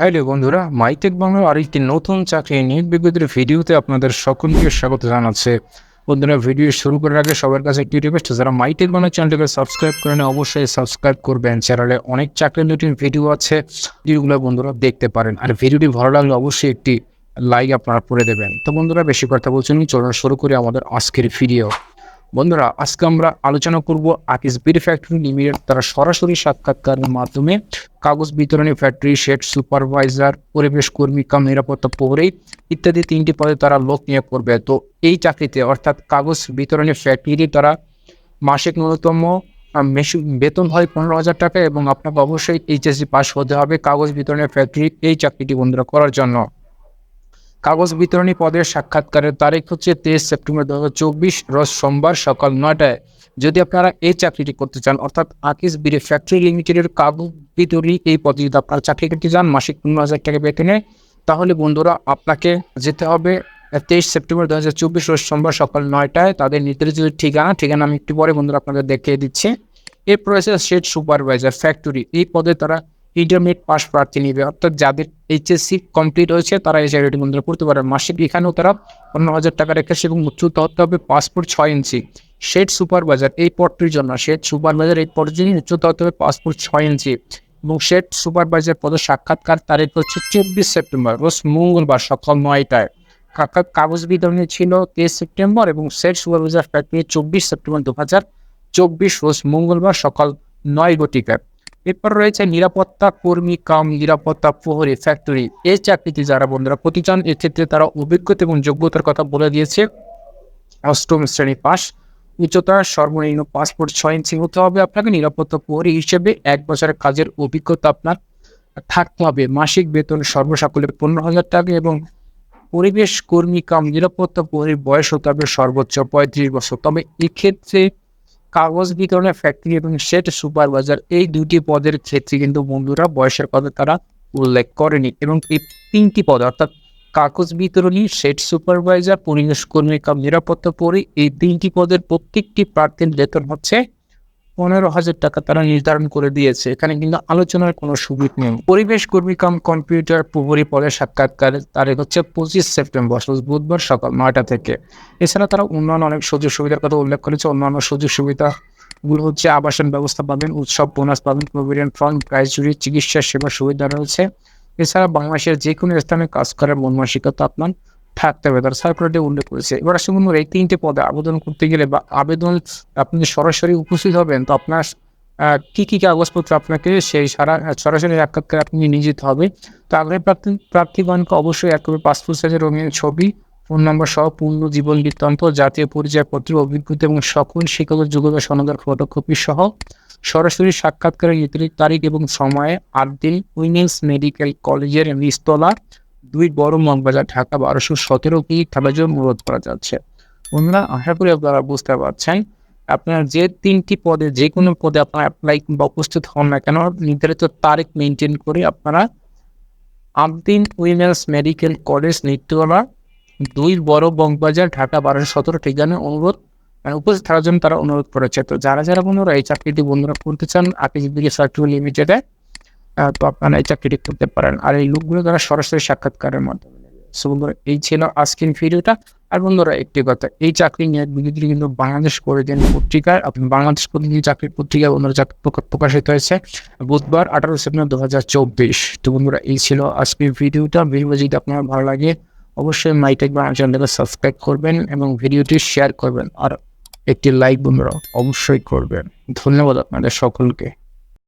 Hello বন্ধুরা, MyTech বাংলার আরেকটি নতুন চাকরি নিয়োগ বিজ্ঞপ্তির ভিডিওতে আপনাদের সকলকে স্বাগত জানাচ্ছে। বন্ধুরা, ভিডিও শুরু করার আগে সবার কাছে একটি রিকোয়েস্ট যারা মাইটেক বাংলা চ্যানেলটিকে সাবস্ক্রাইব করেন অবশ্যই সাবস্ক্রাইব করবেন। চ্যানেলে অনেক চাকরি নতুন ভিডিও আছে, ভিডিওগুলো বন্ধুরা দেখতে পারেন। আর ভিডিওটি ভালো লাগলে অবশ্যই একটি লাইক আপনারা করে দেবেন। তো বন্ধুরা, বেশি কথা বলছেন চলুন শুরু করি আমাদের আজকের ভিডিও বন্ধুরা, আজকে আমরা আলোচনা করব আকিস বিড ফ্যাক্টরি লিমিটেড তারা সরাসরি সাক্ষাৎকারের মাধ্যমে কাগজ বিতরণী ফ্যাক্টরি শেড সুপারভাইজার পরিবেশ কর্মী, কাম নিরাপত্তা প্রহরী ইত্যাদি তিনটি পদে তারা লোক নিয়োগ করবে। তো এই চাকরিতে অর্থাৎ কাগজ বিতরণী ফ্যাক্টরি তারা মাসিক ন্যূনতম বেতন হয় পনেরো হাজার টাকা এবং আপনাকে অবশ্যই এইচএসসি পাস হতে হবে কাগজ বিতরণের ফ্যাক্টরি এই চাকরিটি বন্ধুরা করার জন্য। কাগজ বিতরণী পদের সাক্ষাৎকারের তারিখ হচ্ছে তেইশ সেপ্টেম্বর দু হাজার চব্বিশ, রোজ সোমবার সকাল নয়টায়। যদি আপনারা এই চাকরিটি করতে চান, অর্থাৎ আকিস বিড়ি ফ্যাক্টরি লিমিটেডের কাগজ বিতরণী এই পদে যদি আপনারা চাকরি করতে চান, মাসিক পনেরো হাজার টাকা বেতনে, তাহলে বন্ধুরা আপনাকে যেতে হবে তেইশ সেপ্টেম্বর দু হাজার চব্বিশ, রোজ সোমবার সকাল নয়টায়। তাদের নির্ধারিত ঠিকানা ঠিকানা আমি একটু পরে বন্ধুরা আপনাদের দেখিয়ে দিচ্ছি। এরপর আছে শেড সুপারভাইজার ফ্যাক্টরি এই পদে তারা ইন্টারমিডিয়েট পাস প্রার্থী নিবে। অর্থাৎ যাদের এইচএসসি কমপ্লিট হয়েছে, তারা এই চাকরিটি বন্ধুরা করতে পারে মাসিক এখানেও তারা পনেরো হাজার টাকা রেখেছে এবং উচ্চতা হতে হবে পাসপোর্ট ছয় ইঞ্চি। শেড সুপারভাইজার, এই পদটির জন্য শেড সুপারভাইজার এই পদের জন্য উচ্চতা হতে হবে পাসপোর্ট ছয় ইঞ্চি। এবং শেড সুপারভাইজার পদের সাক্ষাৎকার তারিখ হচ্ছে চব্বিশ সেপ্টেম্বর, রোজ মঙ্গলবার সকাল নয়টায়। কাগজ বিতরণী ছিল তেইশ সেপ্টেম্বর এবং শেড সুপারভাইজার ফ্যাক্টরি চব্বিশ সেপ্টেম্বর দু হাজার চব্বিশ, রোজ মঙ্গলবার সকাল নয় ঘটিকায়। এরপর রয়েছে নিরাপত্তা কর্মী কাম, নিরাপত্তা প্রহরী ফ্যাক্টরি এই চাকরিতে যারা বন্ধুরা প্রতি চান এক্ষেত্রে তারা অভিজ্ঞতা এবং যোগ্যতার কথা বলে দিয়েছে। অষ্টম শ্রেণি পাস, উচ্চতা সর্বনিম্ন পাসপোর্ট ছয় ইঞ্চি হতে হবে আপনাকে। নিরাপত্তা প্রহরী হিসেবে এক বছরের কাজের অভিজ্ঞতা আপনার থাকতে হবে। মাসিক বেতন সর্বসাকুল্যে পনেরো হাজার টাকা এবং পরিবেশ কর্মী কাম নিরাপত্তা প্রহরীর বয়স হতে হবে সর্বোচ্চ পঁয়ত্রিশ বছর। তবে এক্ষেত্রে কাগজ বিতরণের ফ্যাক্টরি এবং সেট সুপারভাইজার এই দুটি পদের ক্ষেত্রে কিন্তু বন্ধুরা বয়সের কথা তারা উল্লেখ করেনি এবং এই তিনটি পদ, অর্থাৎ কাগজ বিতরণী সেট সুপারভাইজার পরিবেশ কর্মী, কাম নিরাপত্তা পরি এই তিনটি পদের প্রত্যেকটি প্রার্থীর বেতন হচ্ছে পনেরো হাজার টাকা তারা নির্ধারণ করে দিয়েছে। এখানে কিন্তু আলোচনার কোনো সুযোগ নেই। পরিবেশ কর্মী কাম কম্পিউটার প্রহরী পদের সাক্ষাৎকার তারিখ হচ্ছে পঁচিশ সেপ্টেম্বর বুধবার সকাল নয়টা থেকে। এছাড়া তারা অন্যান্য অনেক সুযোগ সুবিধার কথা উল্লেখ করেছে। অন্যান্য সুযোগ সুবিধা গুলো হচ্ছে আবাসন ব্যবস্থা পাবেন, উৎসব বোনাস পাবেন, প্রভিডেন্ট ফান্ড প্রাইজ জুড়ি চিকিৎসা সেবা সুবিধা রয়েছে। এছাড়া বাংলাদেশের যে কোনো স্থানে কাজ করার মন মানসিকতা আপনার থাকতে হবে। তার সার্কুলারটি উল্লেখ করেছে। এবার আসলে বন্ধুরা, এই তিনটে পদে আবেদন করতে গেলে বা আবেদন আপনি সরাসরি উপস্থিত হবেন তো আপনার কী কি কাগজপত্র আপনাকে সেই সারা সরাসরি সাক্ষাৎকার আপনি নিয়ে যেতে হবে। তো আগ্রহী প্রার্থী প্রার্থীগণকে অবশ্যই এক পাসপোর্ট সাইজের রঙিন ছবি ফোন নম্বর সহ পূর্ণ জীবন বৃত্তান্ত জাতীয় পরিচয়পত্র অভিজ্ঞতা এবং সকল শিক্ষকের যোগ্যতা সনদের ফটোকপি সহ সরাসরি সাক্ষাৎকারের তারিখ এবং সময়ে আট দিন উইমেন্স মেডিকেল কলেজের নিস্তলা দুই বড় মগবাজার ঢাকা বারোশো সতেরো কি জন্য অনুরোধ করা যাচ্ছে। বন্ধুরা, আশা করি আপনারা বুঝতে পারছেন। আপনার যে তিনটি পদে, যে কোনো পদে আপনারা অ্যাপ্লাই কিংবা উপস্থিত হন না কেন, নির্ধারিত তারিখ মেনটেন করে আপনারা আবদিন উইমেন্স মেডিকেল কলেজ নিত্যলা দুই বড় বংবাজার ঢাকা বারোশো সতেরো ঠিকানা অনুরোধ মানে উপস্থিত থাকার জন্য তারা অনুরোধ করেছে। তো যারা যারা বন্ধুরা এই চাকরিটি বন্ধুরা করতে চান আকিজ বিডি ফ্যাক্টরি লিমিটেডে তো আপনারা এই চাকরিটি করতে পারেন। আর এই লোকগুলো তারা সরাসরি সাক্ষাৎকারের মাধ্যমে। So বন্ধুরা, এই ছিল আজকের ভিডিওটা। আর বন্ধুরা, একটি কথা, এই চাকরি নিয়ে বিজ্ঞপ্তি কিন্তু বাংলাদেশ করে দিন পত্রিকায় আপনি বাংলাদেশ প্রতিনিধি চাকরির পত্রিকা, বন্ধুরা চাকরি প্রকাশিত হয়েছে বুধবার, আঠারো সেপ্টেম্বর দু হাজার চব্বিশ। তো বন্ধুরা, এই ছিল আজকের ভিডিওটা। ভিডিও যদি আপনার ভালো লাগে, অবশ্যই মাইটেক বাংলা চ্যানেলকে সাবস্ক্রাইব করবেন এবং ভিডিওটি শেয়ার করবেন। আর একটি লাইক বন্ধুরা, অবশ্যই করবেন। ধন্যবাদ আপনাদের সকলকে।